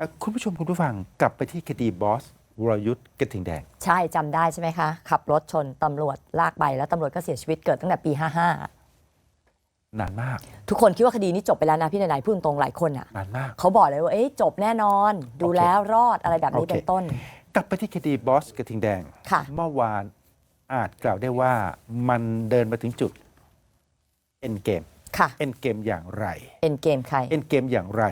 เอ่อคุณผู้ชมคุณผู้ฟังกลับไปที่คดีบอสวรยุทธ์กระทิงแดง ใช่จำได้ใช่ไหมคะ ขับรถชนตำรวจลากไปแล้วตำรวจก็เสียชีวิตเกิดตั้งแต่ปี นานมาก 55 ทุกคนคิดว่าคดีนี้จบไปแล้วนะพี่นายๆพูดตรงๆหลายคนอะนานมาก เขาบอกเลยว่าเอ๊ะจบแน่นอน ดูโอเคแล้วรอดอะไรแบบนี้โอเค เป็นต้น กลับไปที่คดีบอสกระทิงแดง ค่ะ เมื่อวานอาจกล่าวได้ว่ามันเดินมาถึงจุดเอ็นเกมค่ะเอ็นเกมอย่างไร เอ็นเกมใคร เอ็นเกมอย่างไร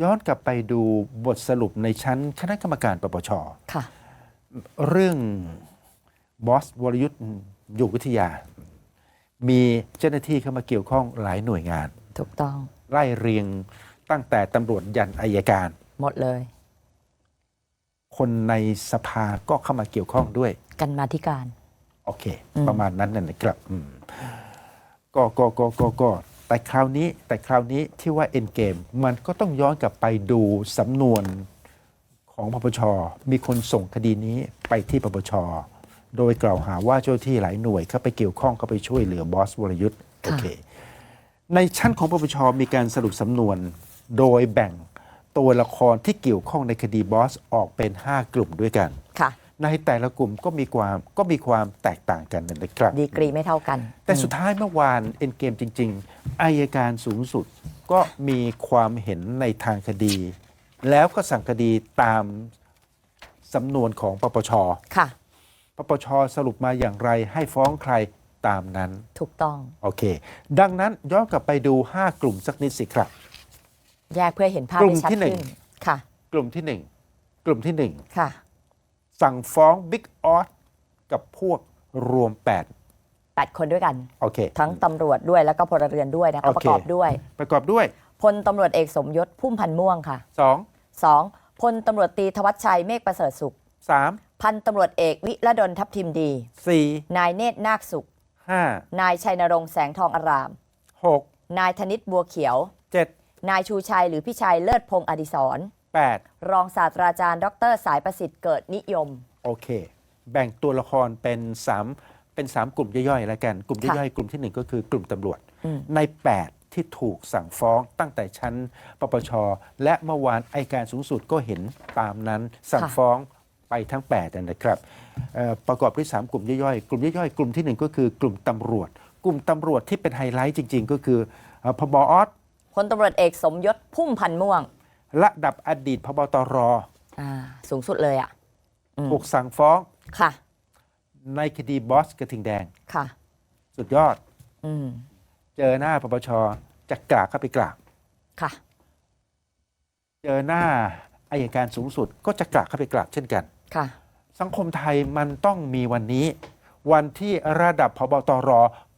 ย้อนกลับไปดูบทสรุปในชั้นคณะกรรมการปปช ค่ะ เรื่องบอสวรยุทธ์อยู่วิทยา มีเจ้าหน้าที่เข้ามาเกี่ยวข้องหลายหน่วยงาน ถูกต้อง ไล่เรียงตั้งแต่ตำรวจยันอายการ หมดเลย คนในสภาก็เข้ามาเกี่ยวข้องด้วย กันมาธิการ โอเค อืม ประมาณนั้นน่ะนะครับอืมก็ก็ก็ก็ก็ แต่คราวนี้แต่คราวนี้ที่ว่าเอ็นเกมมันก็ต้องย้อนกลับไปดูสำนวนของปปช มีคนส่งคดีนี้ไปที่ปปช โดยกล่าวหาว่าเจ้าหน้าที่หลายหน่วยเข้าไปเกี่ยวข้องเข้าไปช่วยเหลือบอสวรยุทธ์โอเคในชั้นของปปช มีการสรุปสำนวน โดยแบ่งตัวละครที่เกี่ยวข้องในคดีบอสออกเป็น 5 กลุ่มด้วยกันค่ะ ในแต่ละกลุ่มก็มีความก็มีความแตกต่างกันนะครับ ดีกรีไม่เท่ากัน แต่สุดท้ายเมื่อวานเอ็นเกมจริง ๆ อายการสูงสุดก็มีความเห็นในทางคดี แล้วก็สั่งคดีตามสำนวนของปปช ค่ะ ปปชสรุปมาอย่างไรให้ฟ้องใครตามนั้น ถูกต้อง โอเค ดังนั้นย้อนกลับไปดู 5 กลุ่มสักนิดสิครับ แยกเพื่อเห็นภาพกลุ่มได้ชัดที่หนึ่ขึ้งนค่ะ กลุ่มที่ 1 กลุ่มที่ ค่ะ1 สั่งฟ้องบิ๊กออสกับพวกรวม 8 8 คนด้วยกัน โอเค ทั้งตำรวจด้วยแล้วก็พลเรือนด้วยนะคะโอประเคกอบด้วยประกอบด้วย พลตำรวจเอกสมยศพุ่มพันธ์ม่วงค่ะ 2 2. พลตำรวจตรีธวัชชัยเมฆประเสริฐสุข 3 พันตำรวจเอกวิระดลทัพทิมดี 4 นายเนตรนาคสุข 5 นายชัยนรงค์แสงทองอาราม 6 นายธนิตบัวเขียว 7 นายชูชัยหรือพี่ชัยเลิศพงษ์อดิศร 8 รองศาสตราจารย์ ดร สายประสิทธิ์เกิดนิยม โอเค แบ่งตัวละครเป็น 3 เป็น 3 กลุ่มย่อยๆแล้วกัน กลุ่มค่ะย่อยๆกลุ่มทีหนึ่1 ก็คือกลุ่มตำรวจอืมใน 8 ที่ถูกสั่งฟ้องตั้งแต่ชั้นปปช และเมื่อวานไอยการสูงสุดก็เห็นตามนั้นสั่งฟ้องไปทั้ง8นั่นนะครับเอ่อประกอบด้วย 3 กลุ่มย่อยๆ กลุ่มย่อยๆ กลุ่มทีหนึ่1 ก็คือกลุ่มตำรวจ กลุ่มตำรวจที่เป็นไฮไลท์จริง ๆ ก็คือเอ่อพบออสพลตำรวจเอกสมยศพุ่มพันธ์ม่วง ระดับอดีตพบตรอ่าสูงสุดเลยอะอืมถูกสั่งฟ้องค่ะ ในคดีบอสกระทิงแดง ค่ะ สุดยอด อืมเจอหน้าปปชจะกราบเข้าไปกราบ ค่ะ เจอหน้าอายการสูงสุดก็จะกราบเข้าไปกราบเช่นกัน ค่ะ สังคมไทยมันต้องมีวันนี้ วันที่ระดับพบตร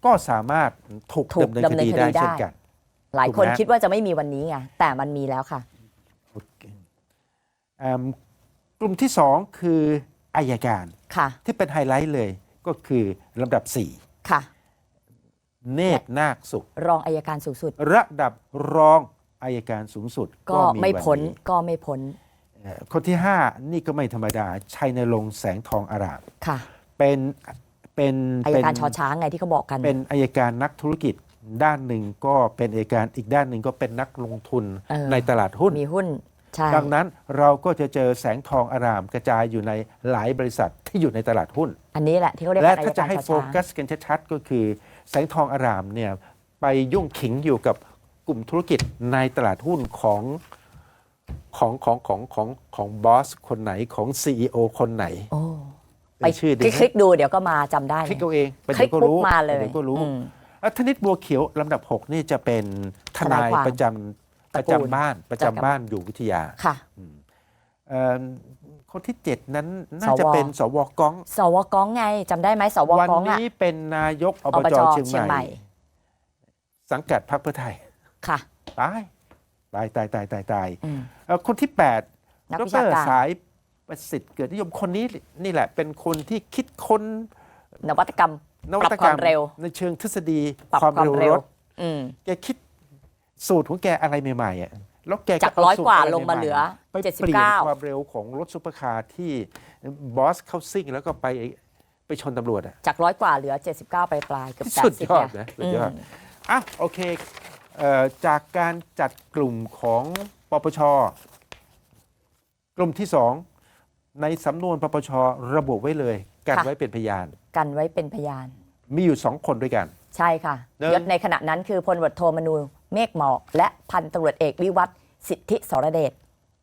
ก็สามารถถูกถูกดำเนินคดีดำเนินคดีได้ได้ เช่นกัน หลายคนถูกไหม คิดว่าจะไม่มีวันนี้ไงแต่มันมีแล้วค่ะเอิ่ม กลุ่มที่สองคืออายการค่ะที่เป็นไฮไลท์เลยก็คือลำดับค่ะ4เนตรนาคสุข รองอายการสูงสุด ระดับรองอายการสูงสุด ก็มีไม่วันพ้นนี้ก็ไม่พ้นเอ่อคนที่ 5 นี่ก็ไม่ธรรมดา ชัยนรงค์แสงทองอารามค่ะ เป็นเป็นอายเป็นการชอช้างไงที่เขาบอกกัน เป็นอายการนักธุรกิจด้านหนึ่งก็เป็นอายการอีกด้านหนึ่งก็เป็นนักลงทุนเออในตลาดหุ้นมีหุ้น ใช่ ดังนั้นเราก็จะเจอแสงทองอารามกระจายอยู่ในหลายบริษัทที่อยู่ในตลาดหุ้น อันนี้แหละที่เขาเรียกและกันอาถ้ายจะการให้ชอโฟช้างกัสกันชัดๆก็คือ แสงทองอารามเนี่ยไปยุ่งขิงอยู่กับกลุ่มธุรกิจในตลาดหุ้นของของของของของของบอสคนไหนของ CEO คนไหนโอ้เป็นไปชื่อดีคไหมลิกๆดูเดี๋ยวก็มาจำได้ คลิกเอาเองไปคลิเดี๋ยกวก็ปุ๊บรู้มาเลยเดี๋ยวก็รู้อืม อะธนิตบัวเขียวลำดับ 6 นี่จะเป็นทนายทนายความ ประจำ ประตระกูลจำบ้านประจำบ้านอยู่วิทยาค่ะเอ่อคนที่7นั้นน่าสวจะเป็นสวก้อง สวก้องไงจำได้ไหมสววันก้องอะนี้เป็นนายกออบจจเชียงเชียงใหใหม่ม่ สังกัดพรรคเพื่อไทยค่ะตายตายตายตายตายตายอืม เอ่อคนที่8นักดวิชารการ สายประสิทธิ์เกิดนิยมคนนี้นี่แหละ เป็นคนที่คิดค้นนวัตกรรม นวัตปรับกรรความมเร็ว ในเชิงทฤษฎีปรับความความเร็วเร็รวถอืม แกคิด สูตรของแกอะไรใหม่ๆอะแล้วแกจากเร้อยกว่าสูตะไรลงมาใๆเหลือ ไปเปลี่ยน79ความเร็วของรถซุปเปอร์คาร์ที่บอสเข้าซิ่งแล้วก็ไปไปชนตำรวจอะจากร้อยกว่าเหลือ 79 ไปปลายๆเกือบสุด80ยอดเนี่นะยสุดยอดมอะโอเคเอ่อจากการจัดกลุ่มของปปช กลุ่มที่สองในสำนวนปปชระบุไว้เลย กันค่ะไว้เป็นพยาน กันไว้เป็นพยาน มีอยู่สองคนด้วยกัน ใช่ค่ะหนึ่งยศในขณะนั้นคือพลตำรวจโทมนู เมฆหมอกและพันตำรวจเอกวิวัฒน์สิทธิสรเดช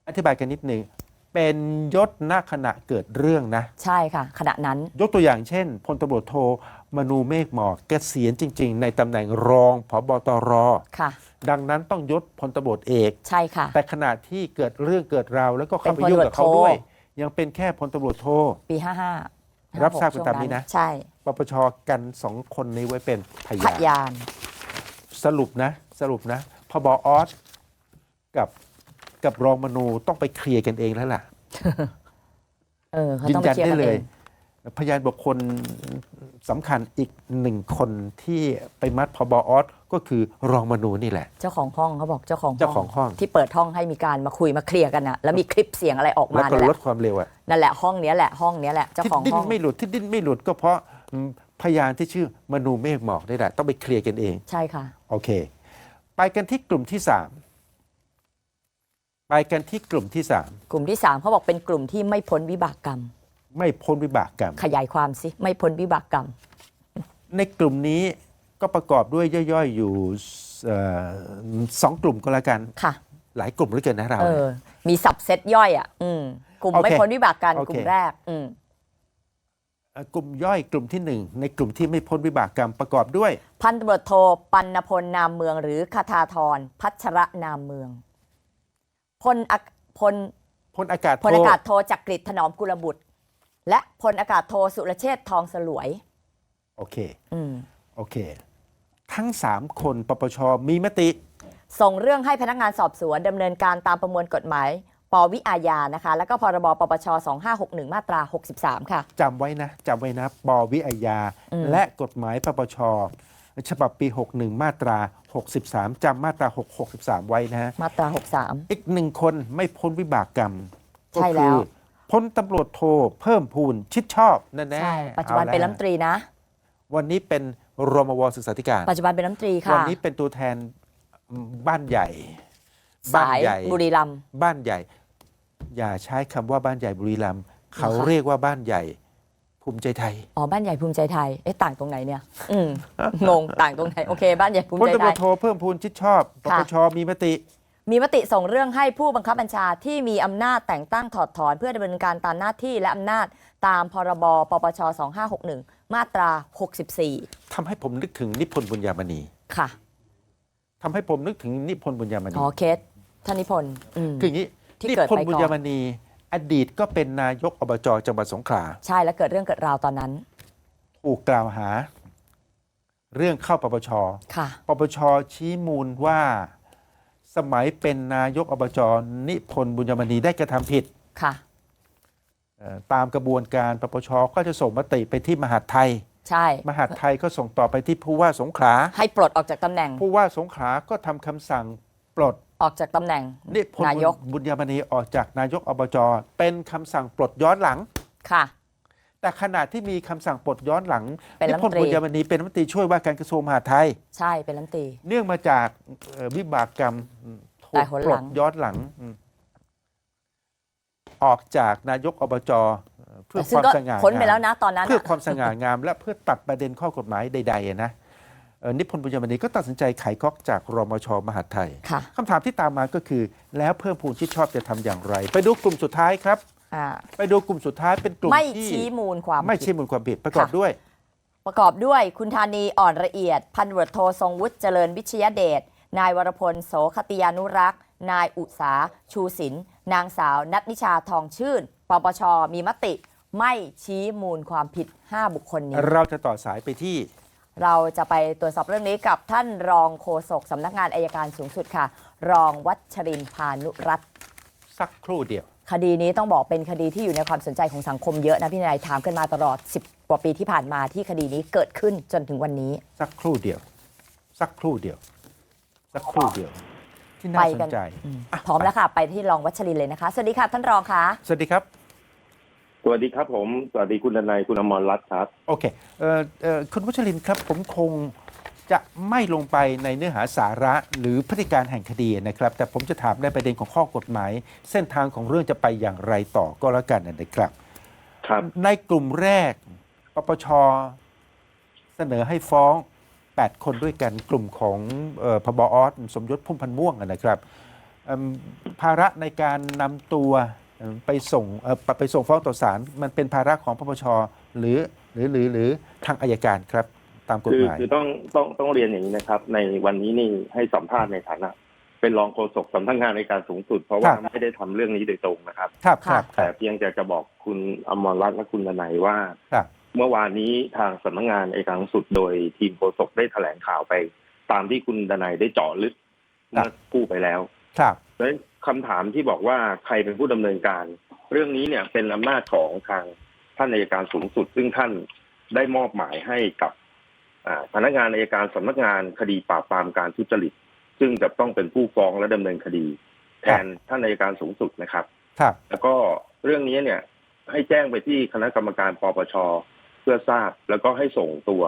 อธิบายกันนิดหนึ่งเป็นยศณขณะเกิดเรื่องนะ ใช่ค่ะ ขณะนั้น ยกตัวอย่างเช่นพลตำรวจโทมนูเมฆหมอกเกษียณจริง ๆ ในตำแหน่งรองผบตรค่ะ ดังนั้นต้องยศพลตำรวจเอก ใช่ค่ะ แต่ขณะที่เกิดเรื่องเกิดราวแล้วก็เข้าไปเป็นพลยุ่งกับเขาตำรวจโทด้วย ยังเป็นแค่พลตำรวจโท ปี 55รับทราบกัน56ตามนี้นะ ใช่ปปชกันสองคนนี้ไว้เป็นพพยานยาน สรุปนะ สรุปนะพบออสกับกับรองมนูต้องไปเคลียร์กันเองแล้วล่ะเออเขายืต้องนไปยันเคลียร์ได้กันเลเอย งพยานบุคคลสำคัญอีกหนึ่งคนที่ไปมัดพบออสก็คือรองมนูนี่แหละ เจ้าของห้องเขาบอกเจ้าของเจ้าของห้อง ที่เปิดห้องให้มีการมาคุยมาเคลียร์กันนะแล้วมีคลิปเสียงอะไรออกแล้วมาก็นั่นแหลละดความเร็วอะนั่นแหละห้องเนี้ยแหละห้องเนี้ยแหละเจ้าที่ของดิ้ห้นองไม่หลุดที่ดิ้นไม่หลุดก็เพราะอืมพยานที่ชื่อมนูเมฆหมอกนี่แหละต้องไปเคลียร์กันเอง ใช่ค่ะ โอเค ไปกันที่กลุ่มที่สามไปกันที่กลุ่มที่สามกลุ่มที่3เขาบอกเป็นกลุ่มที่ไม่พ้นวิบากกรรม ไม่พ้นวิบากกรรม ขยายความสิ ไม่พ้นวิบากกรรม ในกลุ่มนี้ก็ประกอบด้วยย่อยๆอยู่เอ่อสองกลุ่มก็แล้วกัน ค่ะ หลายกลุ่มเหลือเกินนะเรา เออ มีสับเซตย่อยอะ อืม กลุ่มโอเคไม่พ้นวิบากกรรมโอเค กลุ่มแรก อืมเอ่อ กลุ่มย่อยกลุ่มที่หนึ่งในกลุ่มที่ไม่พ้นวิบากกรรมประกอบด้วย พันตำรวจโทปัณพลนามเมือง หรือคาทาธรพัชระนามเมืองพลอักพลพลอากาศพลโทอากาศโทจักริดถนอมกุลบุตร และพลอากาศโทสุรเชษฐ์ทองสลวย โอเคอืมโอเค ทั้งสามคนปปชมีมติ ส่งเรื่องให้พนักงานสอบสวนดำเนินการตามประมวลกฎหมาย ปวิอาญานะคะ แล้วก็พรบปปช 2561 มาตรา 63 ค่ะ จำไว้นะจำไว้นะปวิอาญา อืม และกฎหมายปปชฉบับปี 61 มาตรา 63จำมาตรา 663 ไว้นะฮะ มาตราอีกหนึ่งคนไม่พ้นวิบากกรรม ก็ใช่แล้คืวพลตำรวจโทเพิ่มพูนชิดชอบนั่น63แน่ใช่ ปัจจุบันอาละเป็นรัฐมนตรีนะ วันนี้เป็นรมวศึกษาธิการ ปัจจุบันเป็นรัฐมนตรีค่ะวันี้เป็นตัวแทนบ้านใหญ่ บ้านสายใหญ่บุรีรัมย์ บ้านใหญ่ อย่าใช้คำว่าบ้านใหญ่บุรีรัมย์เขาเหรอคะเรียกว่าบ้านใหญ่ภูมิใจไทยอ๋อบ้านใหญ่ภูมิใจไทยเอ๊ะต่างตรงไหนเนี่ย อืมงงต่างตรงไหนโอเค บ้านใหญ่ภูมิพลใจตำไทรวยจโทเพิ่มพูนชิดชอบปค่ะปชมีมติ มีมติส่งเรื่องให้ผู้บังคับบัญชาที่มีอำนาจแต่งตั้งถอดถอน เพื่อดำเนินการตามหน้าที่และอำนาจตามพรบปปช2561 มาตรา 64ทำให้ผมนึกถึงนิพนธ์บุญญามณีค่ะทำให้ผมนึกถึงนิพนธ์บุญญามณีอ๋อเคสธนิพนธ์อืมคืออย่างนี้ ที่นิเกิดพนไปธ์บุญก่อนญามณีอดีตก็เป็นนายกอบจจังหวัดสงขลาใช่แล้วเกิดเรื่องเกิดราวตอนนั้นถูกกล่าวหา เรื่องเข้าปปชค่ะ ปปชชี้มูลว่า สมัยเป็นนายกอบจนิพนธ์บุญยมณีได้กระทำผิดค่ะ เอ่อตามกระบวนการปปชก็จะส่งมติไปที่มหาดไทย ใช่ มหาดไทยก็ส่งต่อไปที่ผู้ว่าสงขลาให้ปลดออกจากตำแหน่งผู้ว่าสงขลาก็ทำคำสั่งปลด ออกจากตำแหน่งนิพนนาธ์ยกบุญยมณีออกจากนายกอบจเป็นคำสั่งปลดย้อนหลังค่ะ แต่ขณะที่มีคำสั่งปลดย้อนหลังเป็นนิรัฐพมนนธ์ตรีบุญยมณีเป็นรัฐมนตรีช่วยว่าการกระทรวงมหาดไทย ใช่เป็นรัฐมนตรีเนื่องมาจากเอ่อวิบากกรรมถูแต่กหนปหลลัดงย้อนหลังอืมออกจากนายกอบจเอ่อเพื่อซึ่คงวามก็สง่าพ้นไปแล้วงามนะตอนนั้นเพื่ออะความสง่างาม และเพื่อตัดประเด็นข้อกฎหมายใดๆอะนะเอ่อ นิพนธ์บุญยมณีก็ตัดสินใจไขข้อจากรมชมหาดไทยค่ะ คำถามที่ตามมาก็คือ แล้วเพิ่มพูนชิดชอบจะทำอย่างไร ไปดูกลุ่มสุดท้ายครับ อ่าไปดูกลุ่มสุดท้ายเป็นกลุ่มไม่ที่ชี้มูลความไม่ผิด ชี้มูลความผิดประกอบค่ะ ด้วย ประกอบด้วยคุณธานีอ่อนละเอียด พันตำรวจโททรงวุฒิเจริญวิชยเดชนายวรพลโสคติยานุรักษ์ นายอุษาชูศิลป์นางสาวนัทนิชาทองชื่นปปชมีมติ ไม่ชี้มูลความผิด 5 บุคคลนี้ เราจะต่อสายไปที่ เราจะไปตรวจสอบเรื่องนี้กับท่านรองโฆษกสำนักงานอายการสูงสุดค่ะ รองวัชรินทร์พานุรัตน์สักครู่เดียว คดีนี้ต้องบอกเป็นคดีที่อยู่ในความสนใจของสังคมเยอะนะพี่นายถามกันมาตลอด 10 กว่าปีที่ผ่านมาที่คดีนี้เกิดขึ้นจนถึงวันนี้ สักครู่เดียว สักครู่เดียว สักครู่เดียว ที่น่าไปสกันนใจอืมอะพร้อมแล้วค่ะ ไปที่รองวัชรินทร์เลยนะคะ สวัสดีค่ะท่านรองคะสวัสดีครับ สวัสดีครับผม สวัสดีคุณทนายคุณอมรรัตน์ครับ โอเคเอ่อเอ่อคุณวัชรินทร์ครับผมคงจะไม่ลงไปในเนื้อหาสาระหรือพฤติการแห่งคดีนะครับ แต่ผมจะถามในประเด็นของข้อกฎหมาย เส้นทางของเรื่องจะไปอย่างไรต่อก็แล้วกันนะครับ ครับ ในกลุ่มแรกปปชเสนอให้ฟ้อง 8 คนด้วยกันกลุ่มของเออพบออสสมยศพุ่มพันธ์ม่วงอะนะครับเอิ่มภาระในการนำตัวเอ่อ ไปส่งเอ่อไปส่งฟ้องต่อศาลมันเป็นภาระของปปชหรือหรือหรือหรือทางอายการครับ ตามกฎคือหมายคือต้องต้องต้องเรียนอย่างนี้นะครับ ในวันนี้นี่ให้สัมภาษณ์ในฐานะ เป็นรองโฆษกสำนักงานในการสูงสุด เพราะว่าครับไม่ได้ทำเรื่องนี้โดยตรงนะครับครับครับคแต่รับเพียงจะจะบอกคุณอมรรัตน์และคุณดนัยว่าครับเมื่อวานนี้ทางสำนักงานในการสูงสุดโดยทีมโฆษกได้แถลงข่าวไป ตามที่คุณดนัยได้เจาะลึกครับเมื่อกู้ไปแล้ว ครับดังนั้นคำถามที่บอกว่าใครเป็นผู้ดำเนินการ เรื่องนี้เนี่ยเป็นอำนาจของทางท่านอัยการสูงสุด ซึ่งท่านได้มอบหมายให้กับอ่าพนักงานอัยการสำนักงานคดีปราบปรามการทุจริต ซึ่งจะต้องเป็นผู้ฟ้องและดำเนินคดี แทนท่านอัยการสูงสุดนะครับครับแล้วก็เรื่องนี้เนี่ยให้แจ้งไปที่คณะกรรมการปปชเพื่อทราบแล้วก็ให้ส่งตัว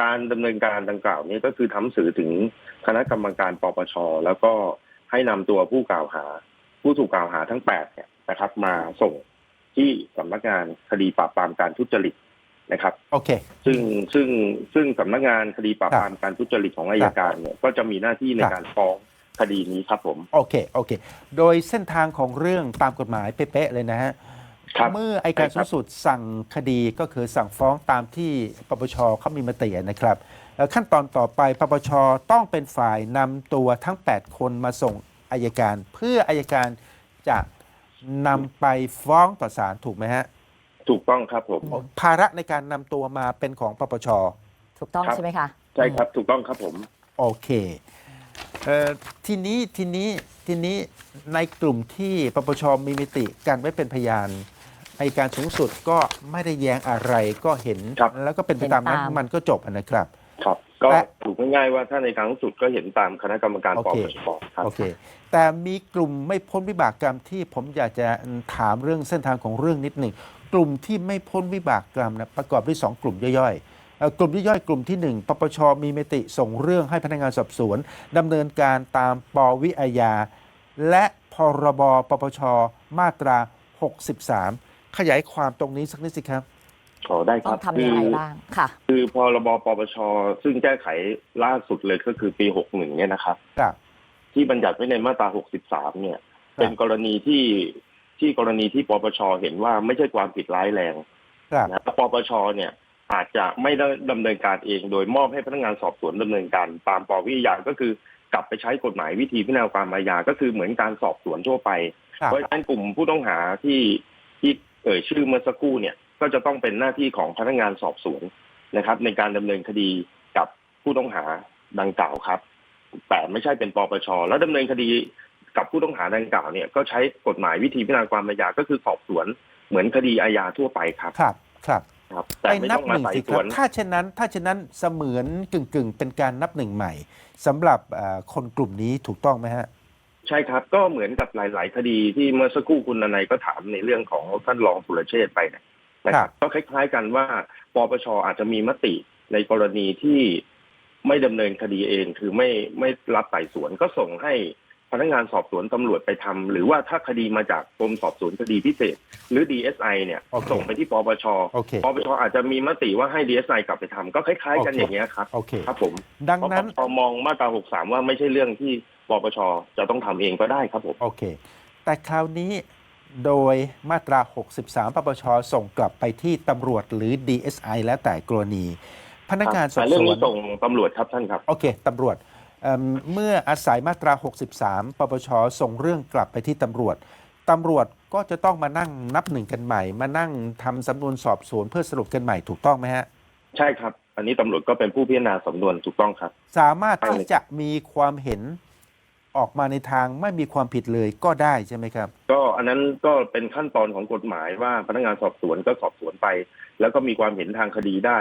การดำเนินการดังกล่าวนี้ก็คือทำหนังสือถึงคณะกรรมการปปชแล้วก็ ให้นำตัวผู้กล่าวหา ผู้ถูกกล่าวหาทั้งแปดเนี่ยนะครับ มาส่งที่สำนักงานคดีปราบปรามการทุจริตนะครับโอเค ซึ่งซึ่งซึ่งสำนักงานคดีปราบปรามการทุจริตของอายการเนี่ยก็จะมีหน้าที่ในครับการฟ้องคดีนี้ครับผม โอเคโอเค โดยเส้นทางของเรื่องตามกฎหมายเป๊ะๆเลยนะฮะครับเมื่อไอการใช่สูครังบสุดสั่งคดีก็คือสั่งฟ้องตามที่ปปชเขามีมตินะครับเอ่อ ขั้นตอนต่อไปปปชต้องเป็นฝ่ายนำตัวทั้ง 8 คนมาส่งอายการ เพื่ออายการจะนำไปฟ้องต่อศาลถูกไหมฮะ ถูกต้องครับผม ภาระในการนำตัวมาเป็นของปปช ถูกต้องครับ ใช่ไหมคะใช่ครับถูกต้องครับผม โอเคเอ่อทีนี้ทีนี้ทีนี้ในกลุ่มที่ปปชมีมติกันไว้เป็นพยานไอการสูงสุดก็ไม่ได้แย้งอะไรก็เห็น ครับ แล้วก็เป็นไปตามนั้นเห็นตามมันก็จบอะนะครับครับ ก็แต่ถูกง่ายๆว่าถ้าในครั้งสุดก็เห็นตามคณะกรรมการโอปเคปชครับโอเค แต่มีกลุ่มไม่พ้นวิบากกรรมที่ผมอยากจะถามเรื่องเส้นทางของเรื่องนิดหนึ่งกลุ่มที่ไม่พ้นวิบากกรรมนะประกอบด้วยสองกลุ่มย่อยๆเอ่อกลุ่มย่อยๆกลุ่มที่หนึ่งปปชมีมติส่งเรื่องให้พนักงานสอบสวนดำเนินการตามปวิอาญาและพรบปปชมาตรา 63 ขยายความตรงนี้สักนิดสิครับ ขอได้คต้อรับงทำยังไงบ้างค่ะ คือพรบปปช ซึ่งแก้ไขล่าสุดเลยก็คือปี 61 เนี่ยนะครับ ครับ ที่บัญญัติไว้ในมาตรา 63 เนี่ยเป็นกรณีที่ที่กรณีที่ปปช เห็นว่าไม่ใช่ความผิดร้ายแรงครับนะปปช เนี่ยอาจจะไม่ได้ดำเนินการเอง โดยมอบให้พนักงานสอบสวนดำเนินการตามปวิอาญาก็คือกลับไปใช้กฎหมายวิธีพิจารณาความอาญาก็คือเหมือนการสอบสวนทั่วไป ครับเพราะฉะนั้นกลุ่มผู้ต้องหาที่ที่เอ่ยชื่อเมื่อสักครู่เนี่ย ก็จะต้องเป็นหน้าที่ของพนักงานสอบสวนนะครับ ในการดำเนินคดีกับผู้ต้องหาดังกล่าวครับ แต่ไม่ใช่เป็นปปชแล้วดำเนินคดีกับผู้ต้องหาดังกล่าวเนี่ยก็ใช้กฎหมายวิธีพิจารณาความอาญาก็คือสอบสวนเหมือนคดีอาญาทั่วไปครับ ครับครับครับแต่ไอ้ไม่นับต้องหมานึ่งไต่สิสครัวบนถ้าเช่นนั้น ถ้าเช่นนั้นเสมือนกึ่งกึ่งๆเป็นการนับหนึ่งใหม่สำหรับเอ่อคนกลุ่มนี้ถูกต้องไหมฮะ ใช่ครับ ก็เหมือนกับหลาย ๆ คดีที่เมื่อสักครู่คุณนายก็ถามในเรื่องของท่านรองสุรเชษฐ์ไปนะ นะคครัรับบก็คล้ายๆกันว่าปปชอาจจะมีมติในกรณีที่ไม่ดำเนินคดีเอง คือไม่ไม่รับไต่สวนก็ส่งให้พนักงานสอบสวนตำรวจไปทำหรือว่าถ้าคดีมาจากกรมสอบสวนคดีพิเศษ หรือ DSI เนี่ยโอเคส่งไปที่ปปชโอเคปปชอาจจะมีมติว่าให้ DSI กลับไปทำก็คล้ายๆ กันโอเคอย่างเงี้ยครับโอเคครับผม ดังเพราะนั้นปปชมองมาตรา 63 ว่าไม่ใช่เรื่องที่ปปชจะต้องทำเองก็ได้ครับผม โอเค แต่คราวนี้ โดยมาตรา 63 ปปช ส่งกลับไปที่ตำรวจหรือ DSI แล้วแต่กรณี พนักงานสอบแต่เรื่สองวนี้นส่งตำรวจครับท่านครับ โอเคตำรวจเอิ่มเมื่ออาศัยมาตรา 63 ปปช ส่งเรื่องกลับไปที่ตำรวจตำรวจก็จะต้องมานั่งนับหนึ่งกันใหม่ มานั่งทำสำนวนสอบสวนเพื่อสรุปกันใหม่ถูกต้องไหมฮะ ใช่ครับ อันนี้ตำรวจก็เป็นผู้พิจารณาสำนวนถูกต้องครับ สามารถที่จะมีความเห็น ออกมาในทางไม่มีความผิดเลยก็ได้ใช่ไหมครับ ก็อันนั้นก็เป็นขั้นตอนของกฎหมายว่าพนักงานสอบสวนก็สอบสวนไป แล้วก็มีความเห็นทางคดีได้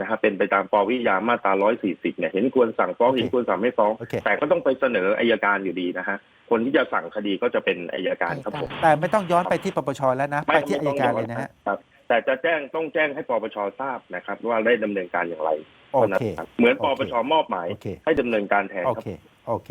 นะครับเป็นไปตามปวิยามาตรา 140 เนี่ย เห็นควรสั่งฟ้องโอเคเห็นควรสั่งไม่ฟ้องโอเคแต่ก็ต้องไปเสนออายการอยู่ดีนะฮะ คนที่จะสั่งคดีก็จะเป็นอายการครับผม แต่ไม่ต้องย้อนไปที่ปปชแล้วนะ ไปที่อายการเลยนะฮะ ครับแต่จะแจ้งต้องแจ้งให้ปปชทราบนะครับ ว่าได้ดำเนินการอย่างไรเท่านั้นโอเคครับเหมือนโอปเคปชมอบหมาย โอเค ให้ดำเนินการแทนโอครับ เค โอเค